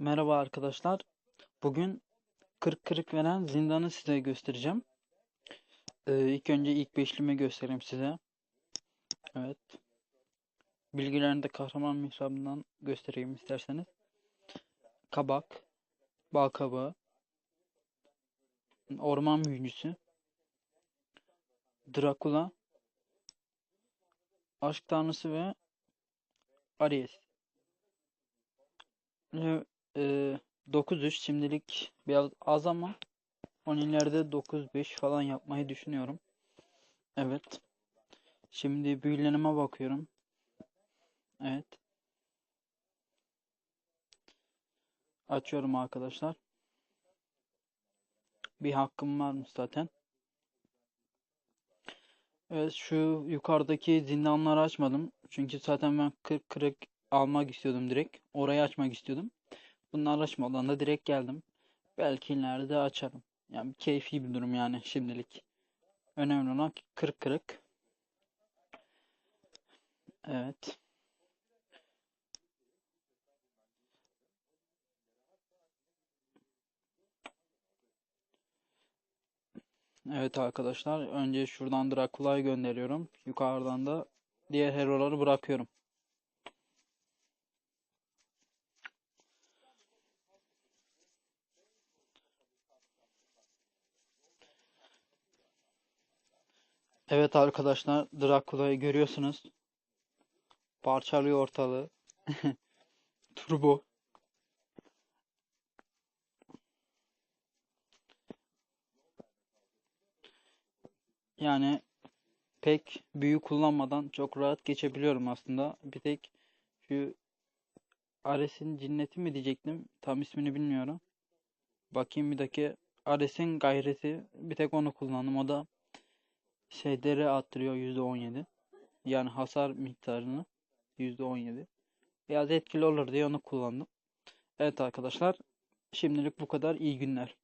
Merhaba arkadaşlar. Bugün kırık kırık veren zindanı size göstereceğim. Ee, ilk önce ilk beşlimi göstereyim size. Evet. Bilgilerini de kahraman mihrabından göstereyim isterseniz. Kabak, bal kabağı, orman büyücüsü, Drakula, aşk tanrısı ve Aries. E, 9-3 şimdilik biraz az ama 10 ileride 9-5 falan yapmayı düşünüyorum. Evet. Şimdi büyülenime bakıyorum. Evet. Açıyorum arkadaşlar. Bir hakkım varmış zaten. Evet şu yukarıdaki zindanları açmadım. Çünkü zaten ben 40 kırık almak istiyordum direkt. Orayı açmak istiyordum. Bunları açmadan da direkt geldim. Belki ileride açarım. Yani keyfi bir durum yani şimdilik. Önemli olan kırık kırık. Evet. Evet arkadaşlar. Önce şuradan Drakula'yı gönderiyorum. Yukarıdan da diğer heroları bırakıyorum. Evet arkadaşlar Drakula'yı görüyorsunuz. Parçalıyor ortalığı. Turbo. Yani pek büyü kullanmadan çok rahat geçebiliyorum aslında. Bir tek şu Ares'in cinneti mi diyecektim. Tam ismini bilmiyorum. Bakayım bir dakika. Ares'in gayreti bir tek onu kullandım. O da şeyleri arttırıyor %17. Yani hasar miktarını %17. Biraz etkili olur diye onu kullandım. Evet arkadaşlar. Şimdilik bu kadar. İyi günler.